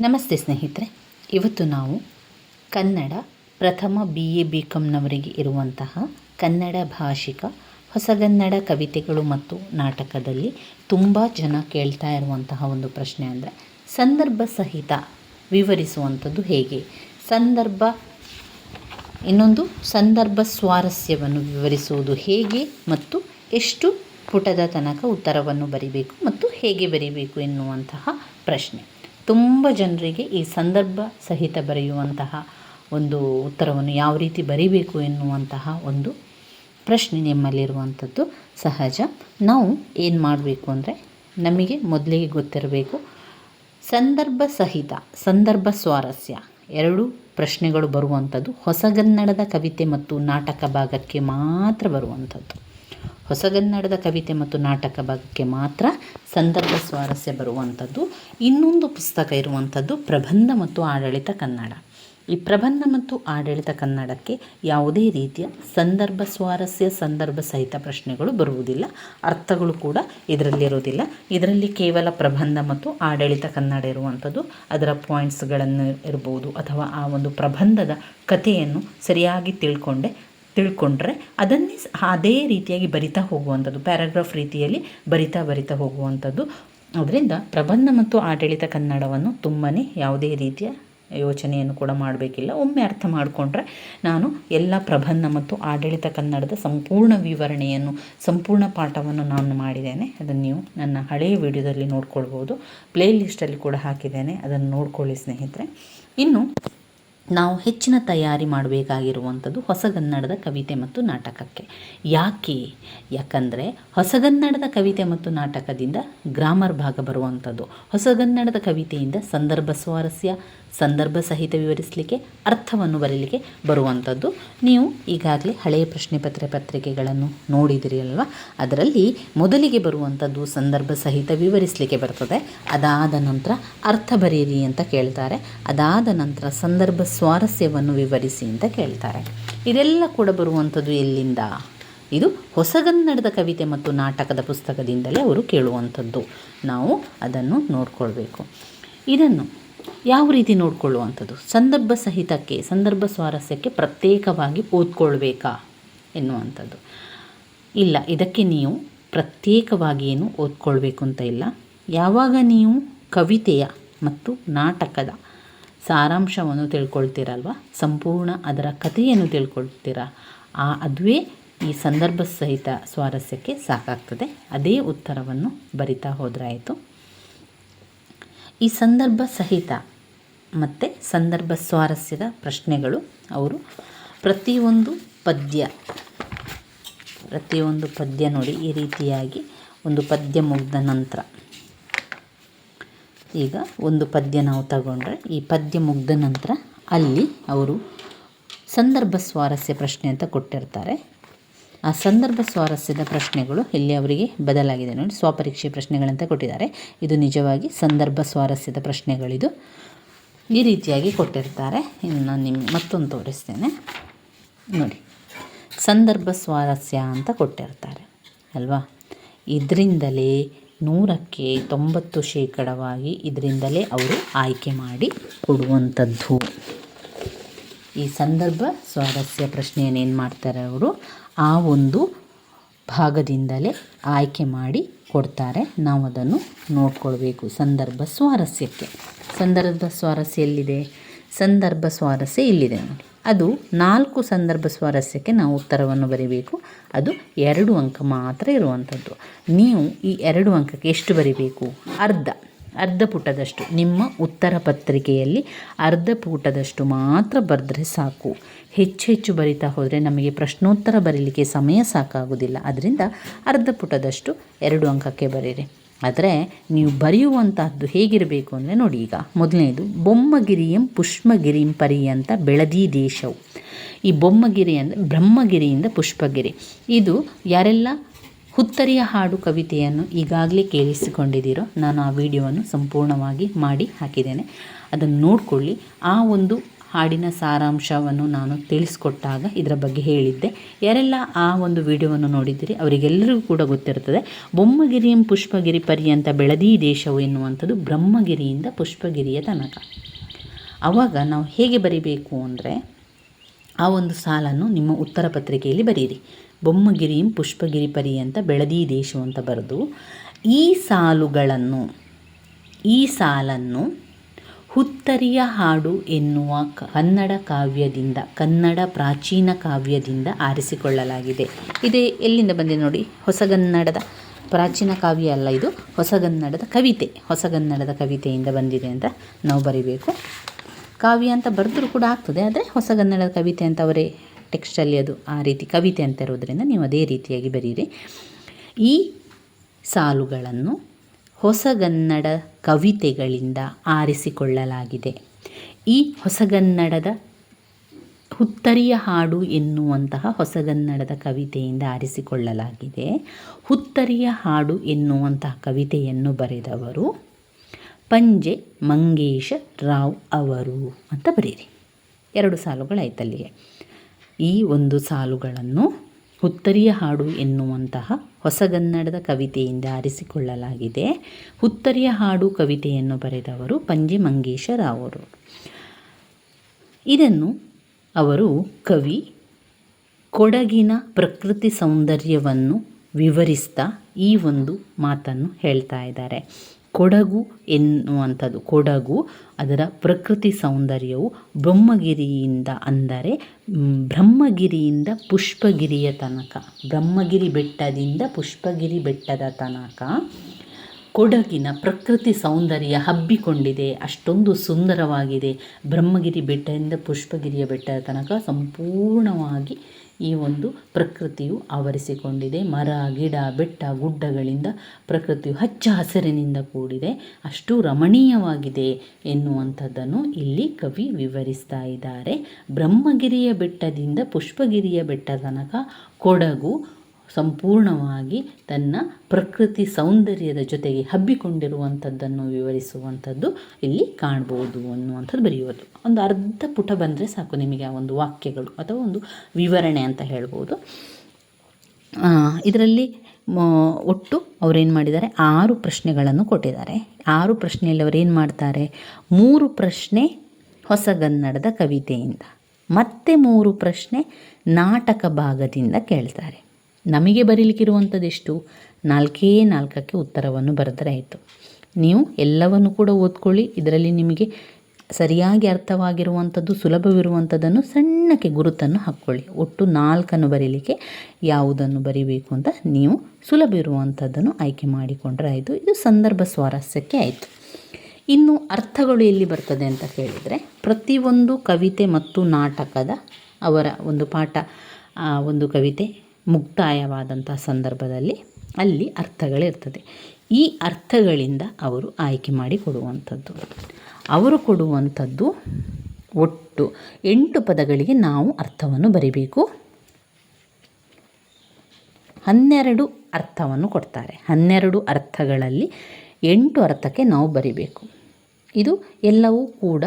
ನಮಸ್ತೆ ಸ್ನೇಹಿತರೆ, ಇವತ್ತು ನಾವು ಕನ್ನಡ ಪ್ರಥಮ ಬಿ ಎ ಬಿ ಕಾಮ್ನವರಿಗೆ ಇರುವಂತಹ ಕನ್ನಡ ಭಾಷಿಕ ಹೊಸಗನ್ನಡ ಕವಿತೆಗಳು ಮತ್ತು ನಾಟಕದಲ್ಲಿ ತುಂಬ ಜನ ಕೇಳ್ತಾ ಇರುವಂತಹ ಒಂದು ಪ್ರಶ್ನೆ ಅಂದರೆ, ಸಂದರ್ಭ ಸಹಿತ ವಿವರಿಸುವಂಥದ್ದು ಹೇಗೆ? ಸಂದರ್ಭ, ಇನ್ನೊಂದು, ಸಂದರ್ಭ ಸ್ವಾರಸ್ಯವನ್ನು ವಿವರಿಸುವುದು ಹೇಗೆ ಮತ್ತು ಎಷ್ಟು ಪುಟದ ತನಕ ಉತ್ತರವನ್ನು ಬರಿಬೇಕು ಮತ್ತು ಹೇಗೆ ಬರಿಬೇಕು ಎನ್ನುವಂತಹ ಪ್ರಶ್ನೆ. ತುಂಬ ಜನರಿಗೆ ಈ ಸಂದರ್ಭ ಸಹಿತ ಬರೆಯುವಂತಹ ಒಂದು ಉತ್ತರವನ್ನು ಯಾವ ರೀತಿ ಬರಿಬೇಕು ಎನ್ನುವಂತಹ ಒಂದು ಪ್ರಶ್ನೆ ನಿಮ್ಮಲ್ಲಿರುವಂಥದ್ದು ಸಹಜ. ನಾವು ಏನು ಮಾಡಬೇಕು ಅಂದರೆ ನಮಗೆ ಮೊದಲಿಗೆ ಗೊತ್ತಿರಬೇಕು, ಸಂದರ್ಭ ಸಹಿತ, ಸಂದರ್ಭ ಸ್ವಾರಸ್ಯ ಎರಡು ಪ್ರಶ್ನೆಗಳು ಬರುವಂಥದ್ದು, ಹೊಸಗನ್ನಡದ ಕವಿತೆ ಮತ್ತು ನಾಟಕ ಭಾಗಕ್ಕೆ ಮಾತ್ರ ಬರುವಂಥದ್ದು. ಹೊಸಗನ್ನಡದ ಕವಿತೆ ಮತ್ತು ನಾಟಕ ಬಗ್ಗೆ ಮಾತ್ರ ಸಂದರ್ಭ ಸ್ವಾರಸ್ಯ ಬರುವಂಥದ್ದು, ಇನ್ನೊಂದು ಪುಸ್ತಕ ಇರುವಂಥದ್ದು ಪ್ರಬಂಧ ಮತ್ತು ಆಡಳಿತ ಕನ್ನಡ. ಈ ಪ್ರಬಂಧ ಮತ್ತು ಆಡಳಿತ ಕನ್ನಡಕ್ಕೆ ಯಾವುದೇ ರೀತಿಯ ಸಂದರ್ಭ ಸ್ವಾರಸ್ಯ, ಸಂದರ್ಭ ಸಹಿತ ಪ್ರಶ್ನೆಗಳು ಬರುವುದಿಲ್ಲ, ಅರ್ಥಗಳು ಕೂಡ ಇದರಲ್ಲಿರೋದಿಲ್ಲ ಇದರಲ್ಲಿ ಕೇವಲ ಪ್ರಬಂಧ ಮತ್ತು ಆಡಳಿತ ಕನ್ನಡ ಇರುವಂಥದ್ದು, ಅದರ ಪಾಯಿಂಟ್ಸ್ಗಳನ್ನು ಇರ್ಬೋದು ಅಥವಾ ಆ ಒಂದು ಪ್ರಬಂಧದ ಕಥೆಯನ್ನು ಸರಿಯಾಗಿ ತಿಳ್ಕೊಂಡೆ ತಿಳ್ಕೊಂಡ್ರೆ ಅದನ್ನೇ ಅದೇ ರೀತಿಯಾಗಿ ಬರಿತಾ ಹೋಗುವಂಥದ್ದು, ಪ್ಯಾರಾಗ್ರಾಫ್ ರೀತಿಯಲ್ಲಿ ಬರಿತಾ ಬರಿತಾ ಹೋಗುವಂಥದ್ದು. ಅದರಿಂದ ಪ್ರಬಂಧ ಮತ್ತು ಆಡಳಿತ ಕನ್ನಡವನ್ನು ತುಂಬಾ ಯಾವುದೇ ರೀತಿಯ ಯೋಚನೆಯನ್ನು ಕೂಡ ಮಾಡಬೇಕಿಲ್ಲ. ಒಮ್ಮೆ ಅರ್ಥ ಮಾಡಿಕೊಂಡ್ರೆ ನಾನು ಎಲ್ಲ ಪ್ರಬಂಧ ಮತ್ತು ಆಡಳಿತ ಕನ್ನಡದ ಸಂಪೂರ್ಣ ವಿವರಣೆಯನ್ನು, ಸಂಪೂರ್ಣ ಪಾಠವನ್ನು ನಾನು ಮಾಡಿದ್ದೇನೆ. ಅದನ್ನು ನೀವು ನನ್ನ ಹಳೆಯ ವಿಡಿಯೋದಲ್ಲಿ ನೋಡ್ಕೊಳ್ಬೋದು. ಪ್ಲೇಲಿಸ್ಟಲ್ಲಿ ಕೂಡ ಹಾಕಿದ್ದೇನೆ. ಅದನ್ನು ನೋಡ್ಕೊಳ್ಳಿ ಸ್ನೇಹಿತರೆ. ಇನ್ನು ನಾವು ಹೆಚ್ಚಿನ ತಯಾರಿ ಮಾಡಬೇಕಾಗಿರುವಂಥದ್ದು ಹೊಸಗನ್ನಡದ ಕವಿತೆ ಮತ್ತು ನಾಟಕಕ್ಕೆ. ಯಾಕೆ? ಯಾಕಂದರೆ ಹೊಸಗನ್ನಡದ ಕವಿತೆ ಮತ್ತು ನಾಟಕದಿಂದ ಗ್ರಾಮರ್ ಭಾಗ ಬರುವಂಥದ್ದು. ಹೊಸಗನ್ನಡದ ಕವಿತೆಯಿಂದ ಸಂದರ್ಭ ಸ್ವಾರಸ್ಯ ಸಂದರ್ಭ ಸಹಿತ ವಿವರಿಸಲಿಕ್ಕೆ, ಅರ್ಥವನ್ನು ಬರೀಲಿಕ್ಕೆ ಬರುವಂಥದ್ದು. ನೀವು ಈಗಾಗಲೇ ಹಳೆಯ ಪ್ರಶ್ನೆ ಪತ್ರ ಪತ್ರಿಕೆಗಳನ್ನು ನೋಡಿದಿರಿ ಅಲ್ವಾ? ಅದರಲ್ಲಿ ಮೊದಲಿಗೆ ಬರುವಂಥದ್ದು ಸಂದರ್ಭ ಸಹಿತ ವಿವರಿಸಲಿಕ್ಕೆ ಬರ್ತದೆ. ಅದಾದ ನಂತರ ಅರ್ಥ ಬರೀರಿ ಅಂತ ಕೇಳ್ತಾರೆ. ಅದಾದ ನಂತರ ಸಂದರ್ಭ ಸ್ವಾರಸ್ಯವನ್ನು ವಿವರಿಸಿ ಅಂತ ಕೇಳ್ತಾರೆ. ಇದೆಲ್ಲ ಕೂಡ ಬರುವಂಥದ್ದು ಎಲ್ಲಿಂದ? ಇದು ಹೊಸಗನ್ನಡದ ಕವಿತೆ ಮತ್ತು ನಾಟಕದ ಪುಸ್ತಕದಿಂದಲೇ ಅವರು ಕೇಳುವಂಥದ್ದು. ನಾವು ಅದನ್ನು ನೋಡ್ಕೊಳ್ಬೇಕು. ಇದನ್ನು ಯಾವ ರೀತಿ ನೋಡಿಕೊಳ್ಳುವಂಥದ್ದು? ಸಂದರ್ಭ ಸಹಿತಕ್ಕೆ, ಸಂದರ್ಭ ಸ್ವಾರಸ್ಯಕ್ಕೆ ಪ್ರತ್ಯೇಕವಾಗಿ ಓದ್ಕೊಳ್ಬೇಕಾ ಎನ್ನುವಂಥದ್ದು. ಇಲ್ಲ, ಇದಕ್ಕೆ ನೀವು ಪ್ರತ್ಯೇಕವಾಗಿ ಏನು ಓದ್ಕೊಳ್ಬೇಕು ಅಂತ ಇಲ್ಲ. ಯಾವಾಗ ನೀವು ಕವಿತೆಯ ಮತ್ತು ನಾಟಕದ ಸಾರಾಂಶವನ್ನು ತಿಳ್ಕೊಳ್ತೀರಲ್ವ? ಸಂಪೂರ್ಣ ಅದರ ಕಥೆಯನ್ನು ತಿಳ್ಕೊಳ್ತೀರಾ? ಆ ಅದುವೇ ಈ ಸಂದರ್ಭ ಸಹಿತ ಸ್ವಾರಸ್ಯಕ್ಕೆ ಸಾಕಾಗ್ತದೆ. ಅದೇ ಉತ್ತರವನ್ನು ಬರಿತಾ ಹೋದ್ರಾಯಿತು. ಈ ಸಂದರ್ಭ ಸಹಿತ ಮತ್ತು ಸಂದರ್ಭ ಸ್ವಾರಸ್ಯದ ಪ್ರಶ್ನೆಗಳು. ಅವರು ಪ್ರತಿಯೊಂದು ಪದ್ಯ ಪ್ರತಿಯೊಂದು ಪದ್ಯ ನೋಡಿ ಈ ರೀತಿಯಾಗಿ ಒಂದು ಪದ್ಯ ಮುಗಿದ ನಂತರ ಈಗ ಒಂದು ಪದ್ಯ ನಾವು ತಗೊಂಡ್ರೆ ಈ ಪದ್ಯ ಮುಗಿದ ನಂತರ ಅಲ್ಲಿ ಅವರು ಸಂದರ್ಭ ಸ್ವಾರಸ್ಯ ಪ್ರಶ್ನೆ ಅಂತ ಕೊಟ್ಟಿರ್ತಾರೆ. ಆ ಸಂದರ್ಭ ಸ್ವಾರಸ್ಯದ ಪ್ರಶ್ನೆಗಳು ಇಲ್ಲಿ ಅವರಿಗೆ ಬದಲಾಗಿದೆ ನೋಡಿ, ಸ್ವಪರೀಕ್ಷೆ ಪ್ರಶ್ನೆಗಳಂತ ಕೊಟ್ಟಿದ್ದಾರೆ. ಇದು ನಿಜವಾಗಿ ಸಂದರ್ಭ ಸ್ವಾರಸ್ಯದ ಪ್ರಶ್ನೆಗಳಿದು ಈ ರೀತಿಯಾಗಿ ಕೊಟ್ಟಿರ್ತಾರೆ. ಇನ್ನು ನಾನು ನಿಮ್ಗೆ ಮತ್ತೊಂದು ತೋರಿಸ್ತೇನೆ. ನೋಡಿ, ಸಂದರ್ಭ ಸ್ವಾರಸ್ಯ ಅಂತ ಕೊಟ್ಟಿರ್ತಾರೆ, ಅಲ್ವಾ? ಇದರಿಂದಲೇ ನೂರಕ್ಕೆ ತೊಂಬತ್ತು ಶೇಕಡವಾಗಿ ಇದರಿಂದಲೇ ಅವರು ಆಯ್ಕೆ ಮಾಡಿ ಕೊಡುವಂಥದ್ದು ಈ ಸಂದರ್ಭ ಸ್ವಾರಸ್ಯ ಪ್ರಶ್ನೆಯನ್ನು ಏನು ಮಾಡ್ತಾರೆ ಅವರು? ಆ ಒಂದು ಭಾಗದಿಂದಲೇ ಆಯ್ಕೆ ಮಾಡಿ ಕೊಡ್ತಾರೆ. ನಾವು ಅದನ್ನು ನೋಡ್ಕೊಳ್ಬೇಕು ಸಂದರ್ಭ ಸ್ವಾರಸ್ಯಕ್ಕೆ. ಸಂದರ್ಭ ಸ್ವಾರಸ್ಯ ಎಲ್ಲಿದೆ? ಸಂದರ್ಭ ಸ್ವಾರಸ್ಯ ಇಲ್ಲಿದೆ ನೋಡಿ. ಅದು ನಾಲ್ಕು ಸಂದರ್ಭ ಸ್ವಾರಸ್ಯಕ್ಕೆ ನಾವು ಉತ್ತರವನ್ನು ಬರೀಬೇಕು. ಅದು ಎರಡು ಅಂಕ ಮಾತ್ರ ಇರುವಂಥದ್ದು. ನೀವು ಈ ಎರಡು ಅಂಕಕ್ಕೆ ಎಷ್ಟು ಬರಿಬೇಕು? ಅರ್ಧ. ಅರ್ಧ ಪುಟದಷ್ಟು ನಿಮ್ಮ ಉತ್ತರ ಪತ್ರಿಕೆಯಲ್ಲಿ ಅರ್ಧ ಪುಟದಷ್ಟು ಮಾತ್ರ ಬರೆದ್ರೆ ಸಾಕು. ಹೆಚ್ಚು ಹೆಚ್ಚು ಬರಿತಾ ಹೋದರೆ ನಮಗೆ ಪ್ರಶ್ನೋತ್ತರ ಬರೀಲಿಕ್ಕೆ ಸಮಯ ಸಾಕಾಗೋದಿಲ್ಲ. ಅದರಿಂದ ಅರ್ಧ ಪುಟದಷ್ಟು ಎರಡು ಅಂಕಕ್ಕೆ ಬರೀರಿ. ಆದರೆ ನೀವು ಬರೆಯುವಂತಹದ್ದು ಹೇಗಿರಬೇಕು ಅಂದರೆ ನೋಡಿ ಈಗ. ಮೊದಲನೇದು, ಬೊಮ್ಮಗಿರಿಯಂ ಪುಷ್ಪಗಿರಿಂ ಅಂತ ಬೆಳದಿ ದೇಶವು. ಈ ಬೊಮ್ಮಗಿರಿ ಅಂದರೆ ಬ್ರಹ್ಮಗಿರಿಯಿಂದ ಪುಷ್ಪಗಿರಿ. ಇದು ಯಾರೆಲ್ಲ ಹುತ್ತರಿಯ ಹಾಡು ಕವಿತೆಯನ್ನು ಈಗಾಗಲೇ ಕೇಳಿಸಿಕೊಂಡಿದ್ದೀರೋ, ನಾನು ಆ ವಿಡಿಯೋವನ್ನು ಸಂಪೂರ್ಣವಾಗಿ ಮಾಡಿ ಹಾಕಿದ್ದೇನೆ. ಅದನ್ನು ನೋಡಿಕೊಳ್ಳಿ. ಆ ಒಂದು ಹಾಡಿನ ಸಾರಾಂಶವನ್ನು ನಾನು ತಿಳಿಸ್ಕೊಟ್ಟಾಗ ಇದರ ಬಗ್ಗೆ ಹೇಳಿದ್ದೆ. ಯಾರೆಲ್ಲ ಆ ಒಂದು ವಿಡಿಯೋವನ್ನು ನೋಡಿದ್ದೀರಿ, ಅವರಿಗೆಲ್ಲರಿಗೂ ಕೂಡ ಗೊತ್ತಿರ್ತದೆ ಬೊಮ್ಮಗಿರಿಯಂ ಪುಷ್ಪಗಿರಿ ಪರ್ಯಂತ ಬೆಳದಿ ದೇಶವು ಎನ್ನುವಂಥದ್ದು ಬ್ರಹ್ಮಗಿರಿಯಿಂದ ಪುಷ್ಪಗಿರಿಯ ತನಕ. ಆವಾಗ ನಾವು ಹೇಗೆ ಬರಿಬೇಕು ಅಂದರೆ, ಆ ಒಂದು ಸಾಲನ್ನು ನಿಮ್ಮ ಉತ್ತರ ಪತ್ರಿಕೆಯಲ್ಲಿ ಬರೀರಿ. ಬೊಮ್ಮಗಿರಿಯಂ ಪುಷ್ಪಗಿರಿ ಪರಿ ಅಂತ ಬೆಳದಿ ದೇಶವು ಅಂತ ಬರೆದು, ಈ ಸಾಲುಗಳನ್ನು, ಈ ಸಾಲನ್ನು ಹುತ್ತರಿಯ ಹಾಡು ಎನ್ನುವ ಕನ್ನಡ ಕಾವ್ಯದಿಂದ, ಕನ್ನಡ ಪ್ರಾಚೀನ ಕಾವ್ಯದಿಂದ ಆರಿಸಿಕೊಳ್ಳಲಾಗಿದೆ. ಇದೇ ಎಲ್ಲಿಂದ ಬಂದಿದೆ ನೋಡಿ, ಹೊಸಗನ್ನಡದ ಪ್ರಾಚೀನ ಕಾವ್ಯ ಅಲ್ಲ ಇದು, ಹೊಸಗನ್ನಡದ ಕವಿತೆ, ಹೊಸಗನ್ನಡದ ಕವಿತೆಯಿಂದ ಬಂದಿದೆ ಅಂತ ನಾವು ಬರಿಬೇಕು. ಕಾವ್ಯ ಅಂತ ಬರೆದರೂ ಕೂಡ ಆಗ್ತದೆ, ಆದರೆ ಹೊಸಗನ್ನಡದ ಕವಿತೆ ಅಂತ ಅವರೇ ಟೆಕ್ಸ್ಟಲ್ಲಿ ಅದು ಆ ರೀತಿ ಕವಿತೆ ಅಂತ ಇರೋದರಿಂದ ನೀವು ಅದೇ ರೀತಿಯಾಗಿ ಬರೀರಿ. ಈ ಸಾಲುಗಳನ್ನು ಹೊಸಗನ್ನಡ ಕವಿತೆಗಳಿಂದ ಆರಿಸಿಕೊಳ್ಳಲಾಗಿದೆ. ಈ ಹೊಸಗನ್ನಡದ ಹುತ್ತರಿಯ ಹಾಡು ಎನ್ನುವಂತಹ ಹೊಸಗನ್ನಡದ ಕವಿತೆಯಿಂದ ಆರಿಸಿಕೊಳ್ಳಲಾಗಿದೆ. ಹುತ್ತರಿಯ ಹಾಡು ಎನ್ನುವಂತಹ ಕವಿತೆಯನ್ನು ಬರೆದವರು ಪಂಜೆ ಮಂಗೇಶ ರಾವ್ ಅವರು ಅಂತ ಬರೀರಿ. ಎರಡು ಸಾಲುಗಳಾಯ್ತಲ್ಲಿಗೆ ಈ ಒಂದು ಸಾಲುಗಳನ್ನು ಹುತ್ತರಿಯ ಹಾಡು ಎನ್ನುವಂತಹ ಹೊಸಗನ್ನಡದ ಕವಿತೆಯಿಂದ ಆರಿಸಿಕೊಳ್ಳಲಾಗಿದೆ. ಹುತ್ತರಿಯ ಹಾಡು ಕವಿತೆಯನ್ನು ಬರೆದವರು ಪಂಜೆ ಮಂಗೇಶ ರಾವ್ ಅವರು ಇದನ್ನು ಅವರು ಕವಿ ಕೊಡಗಿನ ಪ್ರಕೃತಿ ಸೌಂದರ್ಯವನ್ನು ವಿವರಿಸ್ತಾ ಈ ಒಂದು ಮಾತನ್ನು ಹೇಳ್ತಾ ಇದ್ದಾರೆ. ಕೊಡಗು ಎನ್ನುವಂಥದ್ದು. ಕೊಡಗು ಅದರ ಪ್ರಕೃತಿ ಸೌಂದರ್ಯವು ಬ್ರಹ್ಮಗಿರಿಯಿಂದ ಅಂದರೆ ಬ್ರಹ್ಮಗಿರಿಯಿಂದ ಪುಷ್ಪಗಿರಿಯ ತನಕ, ಬ್ರಹ್ಮಗಿರಿ ಬೆಟ್ಟದಿಂದ ಪುಷ್ಪಗಿರಿ ಬೆಟ್ಟದ ತನಕ ಕೊಡಗಿನ ಪ್ರಕೃತಿ ಸೌಂದರ್ಯ ಹಬ್ಬಿಕೊಂಡಿದೆ. ಅಷ್ಟೊಂದು ಸುಂದರವಾಗಿದೆ. ಬ್ರಹ್ಮಗಿರಿ ಬೆಟ್ಟದಿಂದ ಪುಷ್ಪಗಿರಿಯ ಬೆಟ್ಟದ ತನಕ ಸಂಪೂರ್ಣವಾಗಿ ಈ ಒಂದು ಪ್ರಕೃತಿಯು ಆವರಿಸಿಕೊಂಡಿದೆ. ಮರ, ಗಿಡ, ಬೆಟ್ಟ, ಗುಡ್ಡಗಳಿಂದ ಪ್ರಕೃತಿಯು ಹಚ್ಚ ಹಸಿರಿನಿಂದ ಕೂಡಿದೆ. ಅಷ್ಟು ರಮಣೀಯವಾಗಿದೆ ಎನ್ನುವಂಥದ್ದನ್ನು ಇಲ್ಲಿ ಕವಿ ವಿವರಿಸ್ತಾ ಇದ್ದಾರೆ. ಬ್ರಹ್ಮಗಿರಿಯ ಬೆಟ್ಟದಿಂದ ಪುಷ್ಪಗಿರಿಯ ಬೆಟ್ಟ ತನಕ ಕೊಡಗು ಸಂಪೂರ್ಣವಾಗಿ ತನ್ನ ಪ್ರಕೃತಿ ಸೌಂದರ್ಯದ ಜೊತೆಗೆ ಹಬ್ಬಿಕೊಂಡಿರುವಂಥದ್ದನ್ನು ವಿವರಿಸುವಂಥದ್ದು ಇಲ್ಲಿ ಕಾಣ್ಬೋದು ಅನ್ನುವಂಥದ್ದು ಬರೆಯುವುದು. ಒಂದು ಅರ್ಧ ಪುಟ ಬಂದರೆ ಸಾಕು ನಿಮಗೆ ಆ ಒಂದು ವಾಕ್ಯಗಳು ಅಥವಾ ಒಂದು ವಿವರಣೆ ಅಂತ ಹೇಳ್ಬೋದು. ಇದರಲ್ಲಿ ಒಟ್ಟು ಅವರೇನು ಮಾಡಿದ್ದಾರೆ? ಆರು ಪ್ರಶ್ನೆಗಳನ್ನು ಕೊಟ್ಟಿದ್ದಾರೆ. ಆರು ಪ್ರಶ್ನೆಯಲ್ಲಿ ಅವರೇನು ಮಾಡ್ತಾರೆ? ಮೂರು ಪ್ರಶ್ನೆ ಹೊಸಗನ್ನಡದ ಕವಿತೆಯಿಂದ, ಮತ್ತೆ ಮೂರು ಪ್ರಶ್ನೆ ನಾಟಕ ಭಾಗದಿಂದ ಕೇಳ್ತಾರೆ. ನಮಗೆ ಬರೀಲಿಕ್ಕಿರುವಂಥದ್ದೆಷ್ಟು? ನಾಲ್ಕೇ ನಾಲ್ಕಕ್ಕೆ ಉತ್ತರವನ್ನು ಬರೆದರೆ ಆಯಿತು. ನೀವು ಎಲ್ಲವನ್ನು ಕೂಡ ಓದ್ಕೊಳ್ಳಿ, ಇದರಲ್ಲಿ ನಿಮಗೆ ಸರಿಯಾಗಿ ಅರ್ಥವಾಗಿರುವಂಥದ್ದು, ಸುಲಭವಿರುವಂಥದ್ದನ್ನು ಸಣ್ಣಕ್ಕೆ ಗುರುತನ್ನು ಹಾಕ್ಕೊಳ್ಳಿ. ಒಟ್ಟು ನಾಲ್ಕನ್ನು ಬರೀಲಿಕ್ಕೆ ಯಾವುದನ್ನು ಬರಿಬೇಕು ಅಂತ ನೀವು ಸುಲಭ ಇರುವಂಥದ್ದನ್ನು ಆಯ್ಕೆ ಮಾಡಿಕೊಂಡ್ರೆ ಆಯಿತು. ಇದು ಸಂದರ್ಭ ಸ್ವಾರಸ್ಯಕ್ಕೆ ಆಯಿತು. ಇನ್ನು ಅರ್ಥಗಳು ಎಲ್ಲಿ ಬರ್ತದೆ ಅಂತ ಕೇಳಿದರೆ ಪ್ರತಿಯೊಂದು ಕವಿತೆ ಮತ್ತು ನಾಟಕದ ಅವರ ಒಂದು ಪಾಠ ಒಂದು ಕವಿತೆ ಮುಕ್ತಾಯವಾದಂಥ ಸಂದರ್ಭದಲ್ಲಿ ಅಲ್ಲಿ ಅರ್ಥಗಳಿರ್ತದೆ. ಈ ಅರ್ಥಗಳಿಂದ ಅವರು ಆಯ್ಕೆ ಮಾಡಿ ಕೊಡುವಂಥದ್ದು. ಅವರು ಕೊಡುವಂಥದ್ದು ಒಟ್ಟು ಎಂಟು ಪದಗಳಿಗೆ ನಾವು ಅರ್ಥವನ್ನು ಬರಿಬೇಕು. ಹನ್ನೆರಡು ಅರ್ಥವನ್ನು ಕೊಡ್ತಾರೆ. ಹನ್ನೆರಡು ಅರ್ಥಗಳಲ್ಲಿ ಎಂಟು ಅರ್ಥಕ್ಕೆ ನಾವು ಬರಿಬೇಕು. ಇದು ಎಲ್ಲವೂ ಕೂಡ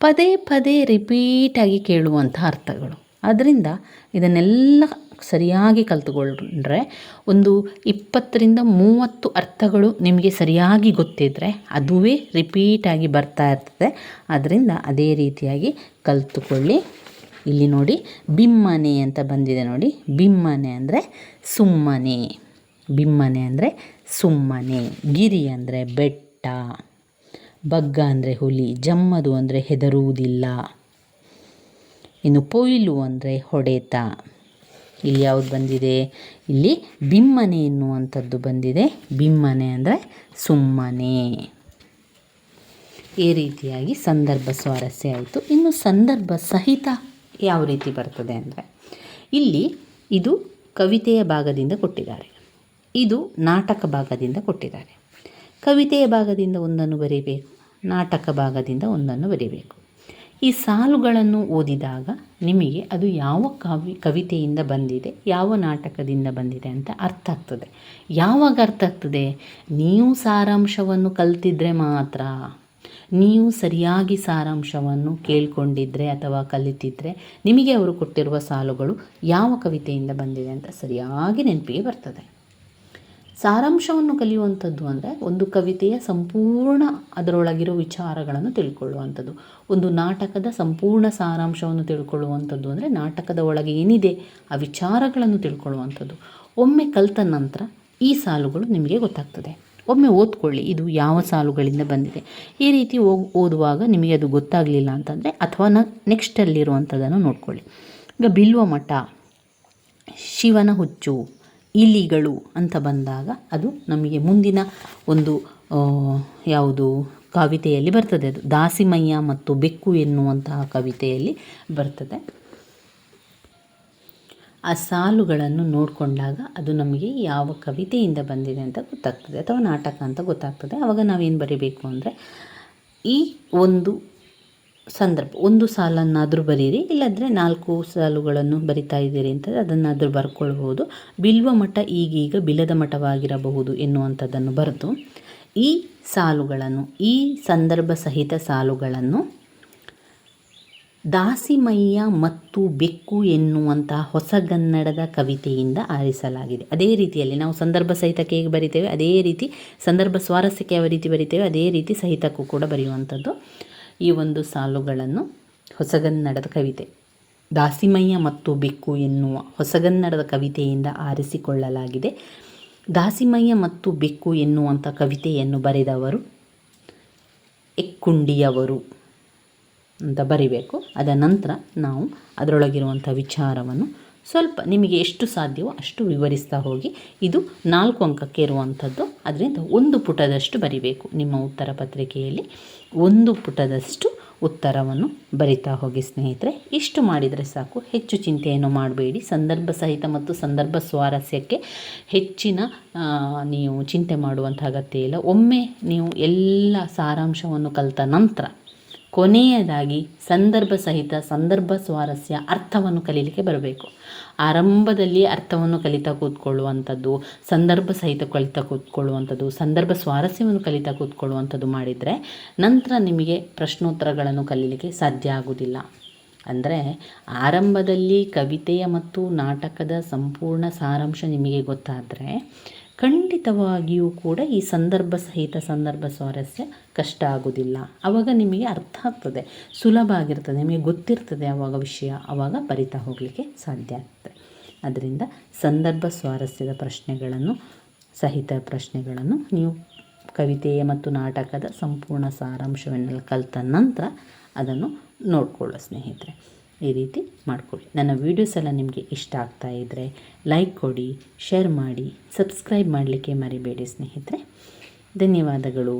ಪದೇ ಪದೇ ರಿಪೀಟಾಗಿ ಕೇಳುವಂಥ ಅರ್ಥಗಳು. ಅದರಿಂದ ಇದನ್ನೆಲ್ಲ ಸರಿಯಾಗಿ ಕಲ್ತುಕೊಂಡ್ರೆ ಒಂದು ಇಪ್ಪತ್ತರಿಂದ ಮೂವತ್ತು ಅರ್ಥಗಳು ನಿಮಗೆ ಸರಿಯಾಗಿ ಗೊತ್ತಿದ್ದರೆ ಅದುವೇ ರಿಪೀಟಾಗಿ ಬರ್ತಾ ಇರ್ತದೆ. ಅದರಿಂದ ಅದೇ ರೀತಿಯಾಗಿ ಕಲ್ತುಕೊಳ್ಳಿ. ಇಲ್ಲಿ ನೋಡಿ, ಬಿಮ್ಮನೆ ಅಂತ ಬಂದಿದೆ ನೋಡಿ. ಬಿಮ್ಮನೆ ಅಂದರೆ ಸುಮ್ಮನೆ. ಬಿಮ್ಮನೆ ಅಂದರೆ ಸುಮ್ಮನೆ. ಗಿರಿ ಅಂದರೆ ಬೆಟ್ಟ. ಬಗ್ಗ ಅಂದರೆ ಹುಲಿ. ಜಮ್ಮದು ಅಂದರೆ ಹೆದರುವುದಿಲ್ಲ. ಇನ್ನು ಪೊಯ್ಲು ಅಂದರೆ ಹೊಡೆತ. ಇಲ್ಲಿ ಯಾವುದು ಬಂದಿದೆ? ಇಲ್ಲಿ ಬಿಮ್ಮನೆ ಎನ್ನುವಂಥದ್ದು ಬಂದಿದೆ. ಬಿಮ್ಮನೆ ಅಂದರೆ ಸುಮ್ಮನೆ. ಈ ರೀತಿಯಾಗಿ ಸಂದರ್ಭ ಸ್ವಾರಸ್ಯ ಆಯಿತು. ಇನ್ನು ಸಂದರ್ಭ ಸಹಿತ ಯಾವ ರೀತಿ ಬರ್ತದೆ ಅಂದರೆ, ಇಲ್ಲಿ ಇದು ಕವಿತೆಯ ಭಾಗದಿಂದ ಕೊಟ್ಟಿದ್ದಾರೆ. ಇದು ನಾಟಕ ಭಾಗದಿಂದ ಕೊಟ್ಟಿದ್ದಾರೆ. ಕವಿತೆಯ ಭಾಗದಿಂದ ಒಂದನ್ನು ಬರೀಬೇಕು, ನಾಟಕ ಭಾಗದಿಂದ ಒಂದನ್ನು ಬರೀಬೇಕು. ಈ ಸಾಲುಗಳನ್ನು ಓದಿದಾಗ ನಿಮಗೆ ಅದು ಯಾವ ಕವಿ, ಕವಿತೆಯಿಂದ ಬಂದಿದೆ, ಯಾವ ನಾಟಕದಿಂದ ಬಂದಿದೆ ಅಂತ ಅರ್ಥ ಆಗ್ತದೆ. ಯಾವಾಗ ಅರ್ಥ ಆಗ್ತದೆ? ನೀವು ಸಾರಾಂಶವನ್ನು ಕಲ್ತಿದ್ರೆ ಮಾತ್ರ. ನೀವು ಸರಿಯಾಗಿ ಸಾರಾಂಶವನ್ನು ಕೇಳಿಕೊಂಡಿದ್ರೆ ಅಥವಾ ಕಲಿತಿದ್ರೆ ನಿಮಗೆ ಅವರು ಕೊಟ್ಟಿರುವ ಸಾಲುಗಳು ಯಾವ ಕವಿತೆಯಿಂದ ಬಂದಿದೆ ಅಂತ ಸರಿಯಾಗಿ ನೆನಪಿಗೆ ಬರ್ತದೆ. ಸಾರಾಂಶವನ್ನು ಕಲಿಯುವಂಥದ್ದು ಅಂದರೆ ಒಂದು ಕವಿತೆಯ ಸಂಪೂರ್ಣ ಅದರೊಳಗಿರೋ ವಿಚಾರಗಳನ್ನು ತಿಳ್ಕೊಳ್ಳುವಂಥದ್ದು. ಒಂದು ನಾಟಕದ ಸಂಪೂರ್ಣ ಸಾರಾಂಶವನ್ನು ತಿಳ್ಕೊಳ್ಳುವಂಥದ್ದು ಅಂದರೆ ನಾಟಕದ ಒಳಗೆ ಏನಿದೆ ಆ ವಿಚಾರಗಳನ್ನು ತಿಳ್ಕೊಳ್ಳುವಂಥದ್ದು. ಒಮ್ಮೆ ಕಲಿತ ನಂತರ ಈ ಸಾಲುಗಳು ನಿಮಗೆ ಗೊತ್ತಾಗ್ತದೆ. ಒಮ್ಮೆ ಓದ್ಕೊಳ್ಳಿ, ಇದು ಯಾವ ಸಾಲುಗಳಿಂದ ಬಂದಿದೆ. ಈ ರೀತಿ ಓದುವಾಗ ನಿಮಗೆ ಅದು ಗೊತ್ತಾಗಲಿಲ್ಲ ಅಂತಂದರೆ ಅಥವಾ ನ, ನೆಕ್ಸ್ಟಲ್ಲಿರುವಂಥದ್ದನ್ನು ನೋಡ್ಕೊಳ್ಳಿ. ಈಗ ಬಿಲ್ವ ಮಠ, ಶಿವನ ಹುಚ್ಚು ಇಲಿಗಳು ಅಂತ ಬಂದಾಗ ಅದು ನಮಗೆ ಮುಂದಿನ ಒಂದು ಯಾವುದು ಕವಿತೆಯಲ್ಲಿ ಬರ್ತದೆ. ಅದು ದಾಸಿಮಯ್ಯ ಮತ್ತು ಬೆಕ್ಕು ಎನ್ನುವಂತಹ ಕವಿತೆಯಲ್ಲಿ ಬರ್ತದೆ. ಆ ಸಾಲುಗಳನ್ನು ನೋಡಿಕೊಂಡಾಗ ಅದು ನಮಗೆ ಯಾವ ಕವಿತೆಯಿಂದ ಬಂದಿದೆ ಅಂತ ಗೊತ್ತಾಗ್ತದೆ ಅಥವಾ ನಾಟಕ ಅಂತ ಗೊತ್ತಾಗ್ತದೆ. ಆವಾಗ ನಾವೇನು ಬರೀಬೇಕು ಅಂದರೆ ಈ ಒಂದು ಸಂದರ್ಭ, ಒಂದು ಸಾಲನ್ನಾದರೂ ಬರೀರಿ, ಇಲ್ಲಾಂದರೆ ನಾಲ್ಕು ಸಾಲುಗಳನ್ನು ಬರಿತಾ ಇದ್ದೀರಿ ಅಂತ ಅದನ್ನಾದರೂ ಬರ್ಕೊಳ್ಬೋದು. ಬಿಲ್ವ ಮಠ ಈಗೀಗ ಬಿಲದ ಮಠವಾಗಿರಬಹುದು ಎನ್ನುವಂಥದ್ದನ್ನು ಬರೆದು, ಈ ಸಾಲುಗಳನ್ನು, ಈ ಸಂದರ್ಭ ಸಹಿತ ಸಾಲುಗಳನ್ನು ದಾಸಿಮಯ್ಯ ಮತ್ತು ಬೆಕ್ಕು ಎನ್ನುವಂತಹ ಹೊಸಗನ್ನಡದ ಕವಿತೆಯಿಂದ ಆರಿಸಲಾಗಿದೆ. ಅದೇ ರೀತಿಯಲ್ಲಿ ನಾವು ಸಂದರ್ಭ ಸಹಿತಕ್ಕೆ ಹೇಗೆ ಬರಿತೇವೆ? ಅದೇ ರೀತಿ ಸಂದರ್ಭ ಸ್ವಾರಸ್ಯಕ್ಕೆ ಯಾವ ರೀತಿ ಬರಿತೇವೆ? ಅದೇ ರೀತಿ ಸಹಿತಕ್ಕೂ ಕೂಡ ಬರೆಯುವಂಥದ್ದು. ಈ ಒಂದು ಸಾಲುಗಳನ್ನು ಹೊಸಗನ್ನಡದ ಕವಿತೆ. ದಾಸಿಮಯ್ಯ ಮತ್ತು ಬೆಕ್ಕು ಎನ್ನುವ ಹೊಸಗನ್ನಡದ ಕವಿತೆಯಿಂದ ಆರಿಸಿಕೊಳ್ಳಲಾಗಿದೆ. ದಾಸಿಮಯ್ಯ ಮತ್ತು ಬೆಕ್ಕು ಎನ್ನುವಂಥ ಕವಿತೆಯನ್ನು ಬರೆದವರು ಎಕ್ಕುಂಡಿಯವರು ಅಂತ ಬರಿಬೇಕು. ಅದ ನಂತರ ನಾವು ಅದರೊಳಗಿರುವಂಥ ವಿಚಾರವನ್ನು ಸ್ವಲ್ಪ ನಿಮಗೆ ಎಷ್ಟು ಸಾಧ್ಯವೋ ಅಷ್ಟು ವಿವರಿಸ್ತಾ ಹೋಗಿ. ಇದು ನಾಲ್ಕು ಅಂಕಕ್ಕೆ ಇರುವಂಥದ್ದು. ಅದರಿಂದ ಒಂದು ಪುಟದಷ್ಟು ಬರಿಬೇಕು ನಿಮ್ಮ ಉತ್ತರ ಪತ್ರಿಕೆಯಲ್ಲಿ. ಒಂದು ಪುಟದಷ್ಟು ಉತ್ತರವನ್ನು ಬರಿತಾ ಹೋಗಿ ಸ್ನೇಹಿತರೆ. ಇಷ್ಟು ಮಾಡಿದರೆ ಸಾಕು. ಹೆಚ್ಚು ಚಿಂತೆಯನ್ನು ಮಾಡಬೇಡಿ. ಸಂದರ್ಭ ಸಹಿತ ಮತ್ತು ಸಂದರ್ಭ ಸ್ವಾರಸ್ಯಕ್ಕೆ ಹೆಚ್ಚಿನ ನೀವು ಚಿಂತೆ ಮಾಡುವಂಥ ಅಗತ್ಯ ಇಲ್ಲ. ಒಮ್ಮೆ ನೀವು ಎಲ್ಲ ಸಾರಾಂಶವನ್ನು ಕಲಿತ ನಂತರ ಕೊನೆಯದಾಗಿ ಸಂದರ್ಭ ಸಹಿತ ಸಂದರ್ಭ ಸ್ವಾರಸ್ಯ ಅರ್ಥವನ್ನು ಕಲೀಲಿಕ್ಕೆ ಬರಬೇಕು. ಆರಂಭದಲ್ಲಿ ಅರ್ಥವನ್ನು ಕಲಿತಾ ಕೂತ್ಕೊಳ್ಳುವಂಥದ್ದು, ಸಂದರ್ಭ ಸಹಿತ ಕಲಿತಾ ಕೂತ್ಕೊಳ್ಳುವಂಥದ್ದು, ಸಂದರ್ಭ ಸ್ವಾರಸ್ಯವನ್ನು ಕಲಿತಾ ಕೂತ್ಕೊಳ್ಳುವಂಥದ್ದು ಮಾಡಿದರೆ ನಂತರ ನಿಮಗೆ ಪ್ರಶ್ನೋತ್ತರಗಳನ್ನು ಕಲೀಲಿಕ್ಕೆ ಸಾಧ್ಯ ಆಗುವುದಿಲ್ಲ. ಅಂದರೆ ಆರಂಭದಲ್ಲಿ ಕವಿತೆಯ ಮತ್ತು ನಾಟಕದ ಸಂಪೂರ್ಣ ಸಾರಾಂಶ ನಿಮಗೆ ಗೊತ್ತಾದರೆ ಖಂಡಿತವಾಗಿಯೂ ಕೂಡ ಈ ಸಂದರ್ಭ ಸಹಿತ ಸಂದರ್ಭ ಸ್ವಾರಸ್ಯ ಕಷ್ಟ ಆಗೋದಿಲ್ಲ ಆವಾಗ ನಿಮಗೆ ಅರ್ಥ ಆಗ್ತದೆ. ಸುಲಭ ಆಗಿರ್ತದೆ. ನಿಮಗೆ ಗೊತ್ತಿರ್ತದೆ ಆವಾಗ ವಿಷಯ. ಆವಾಗ ಬರಿತಾ ಹೋಗಲಿಕ್ಕೆ ಸಾಧ್ಯ ಆಗ್ತದೆ. ಅದರಿಂದ ಸಂದರ್ಭ ಸ್ವಾರಸ್ಯದ ಪ್ರಶ್ನೆಗಳನ್ನು, ಸಹಿತ ಪ್ರಶ್ನೆಗಳನ್ನು ನೀವು ಕವಿತೆಯ ಮತ್ತು ನಾಟಕದ ಸಂಪೂರ್ಣ ಸಾರಾಂಶವನ್ನೆಲ್ಲ ಕಲಿತ ನಂತರ ಅದನ್ನು ನೋಡ್ಕೊಳ್ಳೋ ಸ್ನೇಹಿತರೆ. ಈ ರೀತಿ ಮಾಡಿಕೊಳ್ಳಿ. ನನ್ನ ವೀಡಿಯೋಸ್ ಎಲ್ಲ ನಿಮಗೆ ಇಷ್ಟ ಆಗ್ತಾ ಇದ್ದರೆ ಲೈಕ್ ಕೊಡಿ ಶೇರ್ ಮಾಡಿ ಸಬ್ಸ್ಕ್ರೈಬ್ ಮಾಡಲಿಕ್ಕೆ ಮರಿಬೇಡಿ ಸ್ನೇಹಿತರೆ. ಧನ್ಯವಾದಗಳು.